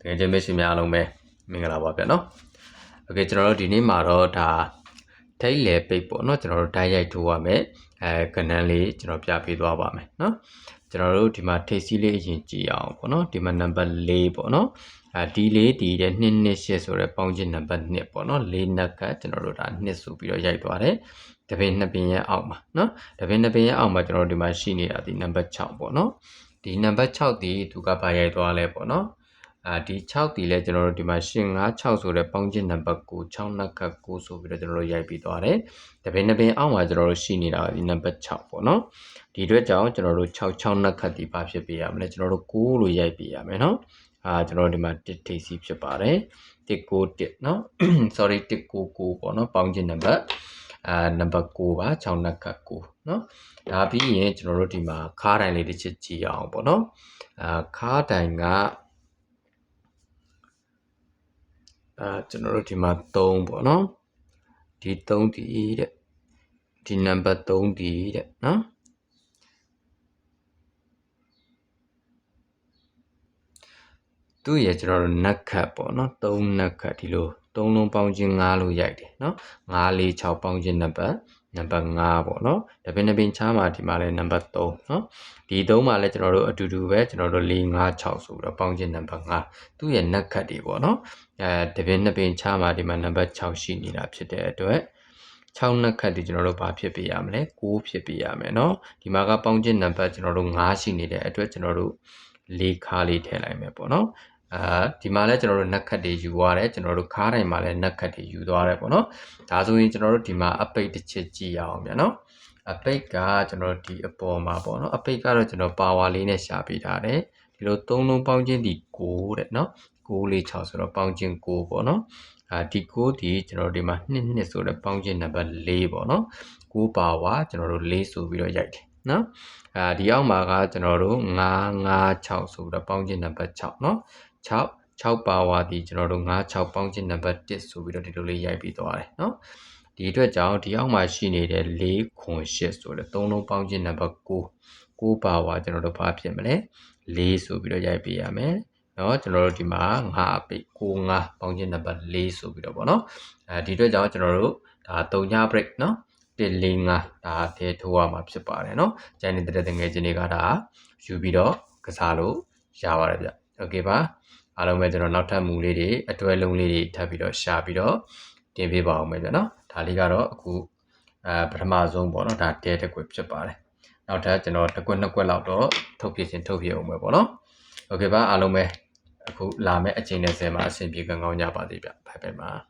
တကယ်ချင်းမရှိများအားလုံးပဲမင်္ဂလာပါဗျာနော်โอเคကျွန်တော်တို့ဒီနေ့မှာတော့ဒါထိတ်လေပိတ်ပေါ့နော်ကျွန်တော်တို့တိုက်ရိုက်ထိုးရမယ်အဲကဏ္ဍလေးကျွန်တော်ပြပေးသွားပါမယ်နော်ကျွန်တော်တို့ဒီမှာထိတ်စီးလေးအရင်ကြည့်အောင်ပေါ့နော်ဒီမှာနံပါတ်၄ပေါ့နော်အဲဒီလေးဒီတဲ့2 2 8ဆိုတဲ့ပေါင်းချင်းနံပါတ်2ပေါ့နော်၄နက်ကကျွန်တော်တို့ဒါ2ဆိုပြီးတော့ရိုက်သွားတယ်တပင်နှစ်ပင်ရဲ့အောက်မှာနော်တပင်နှစ်ပင်ရဲ့အောက်မှာကျွန်တော်တို့ဒီမှာရှိနေတာဒီနံပါတ်6ပေါ့နော်ဒီနံပါတ်6ဒီသူကပါရိုက်သွားလဲပေါ့နော် အာဒီ6တီလဲကျွန်တော်တို့ဒီမှာရှင်56ဆိုတဲ့ပေါင်းချင်နံပါတ်ကို6နှက်က9ဆိုပြီးတော့ကျွန်တော်တို့ရိုက်ပြီးသွားတယ်။တပင်တပင်အောက်မှာကျွန်တော်တို့ရှိနေတာဒီနံပါတ်6ပေါ့နော်။ဒီအတွက်ကြောင့်ကျွန်တော်တို့6 6နှက်ကဒီပါဖြစ်ပေးရမလဲကျွန်တော်တို့9လို့ရိုက်ပေးရမယ်နော်။အာကျွန်တော်တို့ဒီမှာတစ်ထိပ်စီဖြစ်ပါတယ်။တစ်ကိုတစ်နော် sorry တစ်ကိုကိုပေါ့နော်ပေါင်းချင်နံပါတ်အာနံပါတ်9ပါ6နှက်က9နော်။ဒါပြီးရင်ကျွန်တော်တို့ဒီမှာခါးတိုင်လေးတစ်ချက်ကြည့်အောင်ပေါ့နော်။အာခါးတိုင်က အာကျွန်တော်တို့ဒီမှာ3ပေါ့နော်ဒီ3ဒီတဲ့ဒီနံပါတ်3ဒီတဲ့နော်သူ့ရဲ့ကျွန်တော်တို့နက်ခတ်ပေါ့နော်3နက်ခတ်ဒီလို3လုံးပေါင်းခြင်း9လို့ရိုက်တယ်နော်9 4 6ပေါင်းခြင်းနံပါတ် နံပါတ်5ပေါ့နော်တပင်တပင်ချားမှာဒီမှာလဲနံပါတ်3နော်ဒီ3မှာလဲကျွန်တော်တို့အတူတူပဲကျွန်တော်တို့4 5 6ဆိုတော့ပေါင်းခြင်းနံပါတ်5သူ့ရဲ့နက်ခတ်တွေပေါ့နော်အဲတပင်တပင်ချားမှာဒီမှာနံပါတ်6ရှိနေတာဖြစ်တဲ့အတွက်6နှစ်ခတ်ဒီကျွန်တော်တို့ဘာဖြစ်ပြရမလဲ6ဖြစ်ပြရမယ်เนาะဒီမှာကပေါင်းခြင်းနံပါတ်ကျွန်တော်တို့5ရှိနေတဲ့အတွက်ကျွန်တော်တို့လေးခါလေးထည့်လိုက်မယ်ပေါ့နော် အာဒီမှာလည်းကျွန်တော်တို့နက်ခတ်တွေယူသွားတယ်ကျွန်တော်တို့ခါးတိုင်းမှာလည်းနက်ခတ်တွေယူသွားတယ်ပေါ့နော်ဒါဆိုရင်ကျွန်တော်တို့ဒီမှာအပိတ်တစ်ချက်ကြည့်ရအောင်ဗျာနော်အပိတ်ကကျွန်တော်ဒီအပေါ်မှာပေါ့နော်အပိတ်ကတော့ကျွန်တော်ပါဝါလေးနဲ့ရှာပေးထားတယ်ဒီလိုသုံးလုံးပေါင်းချင်းဒီ6တဲ့နော်6လေး6ဆိုတော့ပေါင်းချင်း6ပေါ့နော်အာဒီ6ဒီကျွန်တော်ဒီမှာ2 2ဆိုတော့ပေါင်းချင်းနံပါတ်4ပေါ့နော်6ပါဝါကျွန်တော်တို့4ဆိုပြီးတော့ရိုက်တယ်နော်အာဒီအောက်မှာကကျွန်တော်တို့9 9 6ဆိုပြီးတော့ပေါင်းချင်းနံပါတ်6နော် 6 6ပါဝါဒီကျွန်တော်တို့9 6ပေါင်းခြင်းနံပါတ်1ဆိုပြီးတော့ဒီလိုလေးရိုက်ပြီးသွားတယ်เนาะဒီအတွက်ကြောင့်ဒီအောက်မှာရှိနေတဲ့4ခွန်8ဆိုတဲ့သုံးလုံးပေါင်းခြင်းနံပါတ်9 9ပါဝါကျွန်တော်တို့ဘာဖြစ်မလဲ4ဆိုပြီးတော့ရိုက်ပေးရမယ်เนาะကျွန်တော်တို့ဒီမှာ9အပိတ်9 9ပေါင်းခြင်းနံပါတ်4ဆိုပြီးတော့ဗောနော်အဲဒီအတွက်ကြောင့်ကျွန်တော်တို့ဒါ3ည break เนาะ145ဒါထဲထိုးရမှာဖြစ်ပါတယ်เนาะကျန်နေတဲ့တငယ်ချင်းတွေကဒါယူပြီးတော့ကစားလို့ရပါတယ်ဗျ โอเคပါအားလုံးပဲကျွန်တော်နောက်ထပ်မူလေးတွေအတွဲလုံးလေးတွေထပ်ပြီးတော့ရှာပြီးတော့တင်ပေးပါအောင်မယ်ဗျနော်ဒါလေးကတော့အခုအဲပထမဆုံးပေါ့နော်ဒါတဲတစ်ကွက်ဖြစ်ပါတယ်နောက်ထပ်ကျွန်တော်တစ်ကွက်နှစ်ကွက်လောက်တော့ထုတ်ပြခြင်းထုတ်ပြအောင်ပဲပေါ့နော်โอเคပါအားလုံးပဲအခုလာမယ့်အချိန်နဲ့ဆယ်မှာအဆင်ပြေကောင်းကောင်းကြပါသေးဗျဘိုင်ဘိုင်ပါ